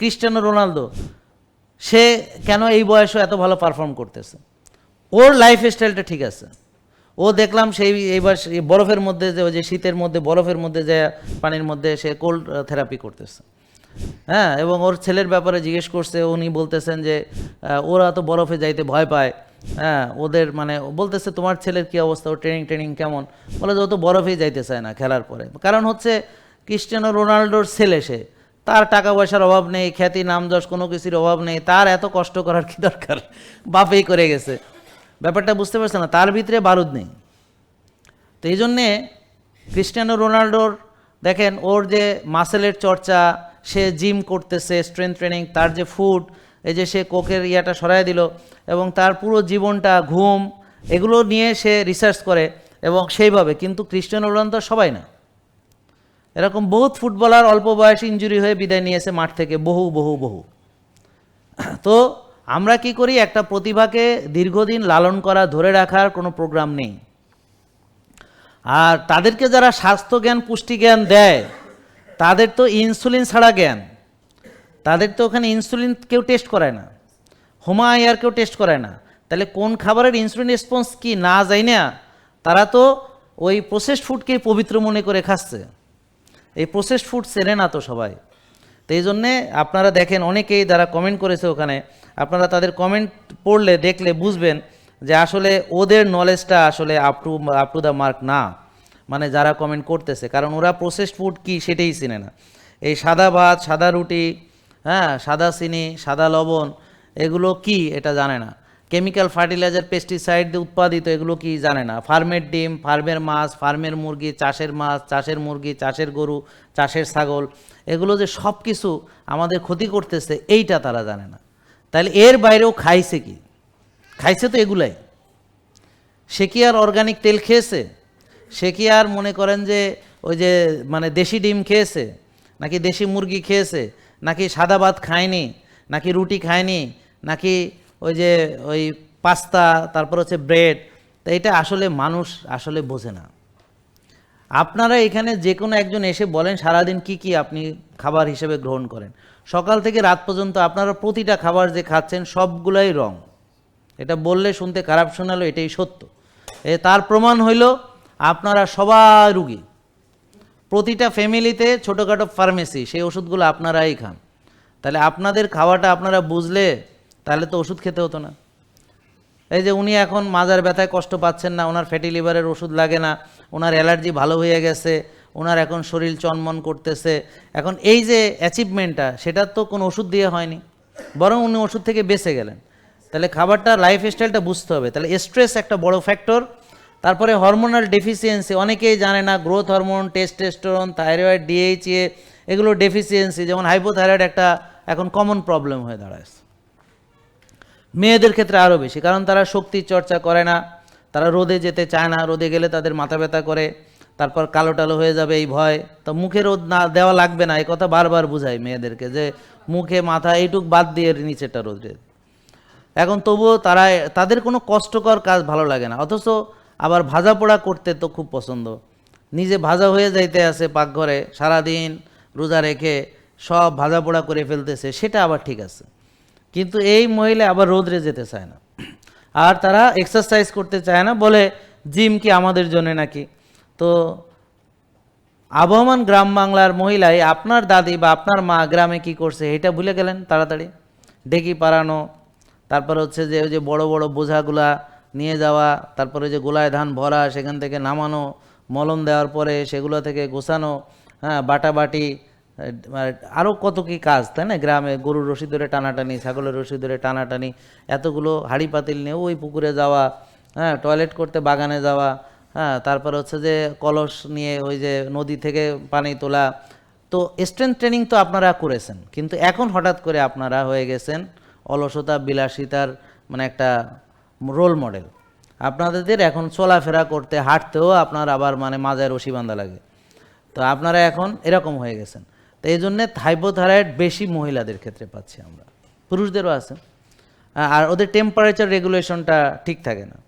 Cristiano Ronaldo, সে কেন এই বয়সে এত ভালো পারফর্ম করতেছে? ওর লাইফ স্টাইলটা ঠিক আছে। ও দেখলাম সেই এইবার বরফের মধ্যে যে যে শীতের মধ্যে, বরফের মধ্যে যে, পানির মধ্যে সে কোল্ড থেরাপি করতেছে। হ্যাঁ এবং ওর ছেলের ব্যাপারে জিজ্ঞেস করছে, উনি বলতেছেন যে ওরা তো বরফে যাইতে ভয় পায়। হ্যাঁ ওদের মানে বলতেছে, তোমার ছেলের কি অবস্থা? ও ট্রেনিং ট্রেনিং কেমন? বলে যে, ও তো বরফেই যাইতে চায় না খেলার পরে। কারণ হচ্ছে, ক্রিস্টিয়ানো রোনাল্ডোর ছেলে সে। তার টাকা পয়সার অভাব নেই, খ্যাতি নাম যশ কোনো কিছুর অভাব নেই, তার এত কষ্ট করার কি দরকার? বাপেই করে গেছে। ব্যাপারটা বুঝতে পারছে না, তার ভিতরে বারুদ নেই। তো এই জন্যে ক্রিস্টিয়ানো রোনাল্ডোর, দেখেন, ওর যে মাসেলের চর্চা, সে জিম করতেছে স্ট্রেংথ ট্রেনিং তার যে ফুড এই যে সে কোকের ইয়াটা সরাই দিল, এবং তার পুরো জীবনটা ঘুম, এগুলো নিয়ে সে রিসার্চ করে, এবং সেইভাবে, কিন্তু ক্রিস্টিয়ানো রোনাল্ডো সবাই না। এরকম বহুত ফুটবলার অল্প বয়সে ইঞ্জুরি হয়ে বিদায় নিয়েছে মাঠ থেকে বহু বহু বহু। তো আমরা কি করি? একটা প্রতিভাকে দীর্ঘদিন লালন করা, ধরে রাখার কোনো প্রোগ্রাম নেই। আর তাদেরকে যারা স্বাস্থ্য জ্ঞান পুষ্টি জ্ঞান দেয়, তাদের তো ইনসুলিন ছাড়া জ্ঞান। তাদের তো ওখানে ইনসুলিন কেউ টেস্ট করায় না। হোমা এয়ার কেউ টেস্ট করায় না। তাহলে কোন খাবারের ইনসুলিন রেসপন্স কি না যায় না, তারা তো ওই প্রসেসড ফুডকেই পবিত্র মনে করে খাচ্ছে। এই প্রসেসড ফুড চেনে না তো সবাই। তো এই জন্যে আপনারা দেখেন অনেকেই যারা কমেন্ট করেছে ওখানে, আপনারা তাদের কমেন্ট পড়লে, দেখলে বুঝবেন যে আসলে ওদের নলেজটা আসলে up to up to the mark না। মানে যারা কমেন্ট করতেছে, কারণ ওরা প্রসেসড ফুড কি সেটাই চিনে না। এই সাদা ভাত, সাদা রুটি হ্যাঁ সাদা চিনি, সাদা লবণ, এগুলো কি এটা জানে না। কেমিক্যাল ফার্টিলাইজার পেস্টিসাইড দিয়ে উৎপাদিত, এগুলো কি জানে না? ফার্মের ডিম, ফার্মের মাছ, ফার্মের মুরগি, চাষের মাছ, চাষের মুরগি, চাষের গরু, চাষের ছাগল, এগুলো যে সব কিছু আমাদের ক্ষতি করতেছে, এইটা তারা জানে না। তাহলে এর বাইরেও খাইছে কি? খাইছে তো এগুলাই। সে কি আর অর্গানিক তেল খেয়েছে? সে কি আর মনে করেন যে ওই যে মানে দেশি ডিম খেয়েছে? নাকি দেশি মুরগি খেয়েছে? নাকি সাদা ভাত খায়নি? নাকি রুটি খায়নি? নাকি ওই যে ওই পাস্তা, তারপর হচ্ছে ব্রেড তো এটা আসলে মানুষ আসলে বোঝে না। আপনারা এখানে যে কোনো একজন এসে বলেন, সারাদিন কি কি আপনি খাবার হিসেবে গ্রহণ করেন। সকাল থেকে রাত পর্যন্ত আপনারা প্রতিটা খাবার যে খাচ্ছেন, সবগুলাই রং। এটা বললে শুনতে খারাপ শোনালো এটাই সত্য। এ তার প্রমাণ হইল, আপনারা সবাই রুগী। প্রতিটা ফ্যামিলিতে ছোটোখাটো ফার্মেসি, সেই ওষুধগুলো আপনারাই খান। তাহলে আপনাদের খাওয়াটা আপনারা বুঝলে তাহলে তো ওষুধ খেতে হতো না। এই যে উনি এখন মাজার ব্যথায় কষ্ট পাচ্ছেন না, ওনার ফ্যাটি লিভারের ওষুধ লাগে না, ওনার অ্যালার্জি ভালো হয়ে গেছে, ওনার এখন শরীর চনমন করতেছে। এখন এই যে অ্যাচিভমেন্টটা সেটা তো কোনো ওষুধ দিয়ে হয়নি, বরং উনি ওষুধ থেকে বেঁচে গেলেন। তাহলে খাবারটা লাইফ স্টাইলটা বুঝতে হবে। তাহলে স্ট্রেস একটা বড় ফ্যাক্টর তারপরে হরমোনাল ডেফিসিয়েন্সি অনেকেই জানে না growth hormone testosterone thyroid DHA এগুলো ডেফিসিয়েন্সি যেমন হাইপোথাইরয়েড একটা এখন কমন প্রবলেম হয়ে দাঁড়ায়। মেয়েদের ক্ষেত্রে আরও বেশি, কারণ তারা শক্তির চর্চা করে না, তারা রোদে যেতে চায় না, রোদে গেলে তাদের মাথা ব্যথা করে, তারপর কালো টালো হয়ে যাবে এই ভয়। তো মুখে রোদ না দেওয়া লাগবে না, এই কথা বারবার বুঝাই মেয়েদেরকে যে মুখে মাথা এইটুক বাদ দিয়ে নিচেটা রোদে। এখন তবুও তারা, তাদের কোনো কষ্টকর কাজ ভালো লাগে না, অথচ আবার ভাজা পোড়া করতে তো খুব পছন্দ। নিজে ভাজা হয়ে যাইতে আছে পাকঘরে, সারাদিন রোজা রেখে সব ভাজা পোড়া করে ফেলতেছে, সেটা আবার ঠিক আছে। কিন্তু এই মহিলা আবার রোদরে যেতে চায় না। আর তারা এক্সারসাইজ করতে চায় না, বলে জিম কি আমাদের জন্য নাকি? তো আবহমান গ্রাম বাংলার মহিলাই, আপনার দাদি বা আপনার মা গ্রামে কি করছে? এটা ভুলে গেলেন তাড়াতাড়ি। ডেকি পারানো তারপর হচ্ছে যে ওই যে বড় বড় বোঝাগুলা নিয়ে যাওয়া, তারপরে যে গোলায় ধান ভরা, সেখান থেকে নামানো, মলম দেওয়ার পরে সেগুলো থেকে গোছানো হ্যাঁ বাটাবাটি আরও কত কি কাজ, তাই না? গ্রামে গরুর রশি ধরে টানাটানি, ছাগলের রশি ধরে টানাটানি, এতগুলো হাঁড়ি পাতিল নিয়ে ওই পুকুরে যাওয়া হ্যাঁ টয়লেট করতে বাগানে যাওয়া হ্যাঁ তারপর হচ্ছে যে কলস নিয়ে ওই যে নদী থেকে পানি তোলা। তো স্ট্রেংথ ট্রেনিং তো আপনারা করেছেন, কিন্তু এখন হঠাৎ করে আপনারা হয়ে গেছেন অলসতা, বিলাসিতার মানে একটা রোল মডেল আপনাদের এখন চলাফেরা করতে, হাঁটতেও আপনার আবার মানে মাজায় রশি বাঁধা লাগে। তো আপনারা এখন এরকম হয়ে গেছেন। তো এই জন্যে থাইপোথাইরয়েড বেশি মহিলাদের ক্ষেত্রে পাচ্ছি আমরা। পুরুষদেরও আছে। আর ওদের টেম্পারেচার রেগুলেশনটা ঠিক থাকে না।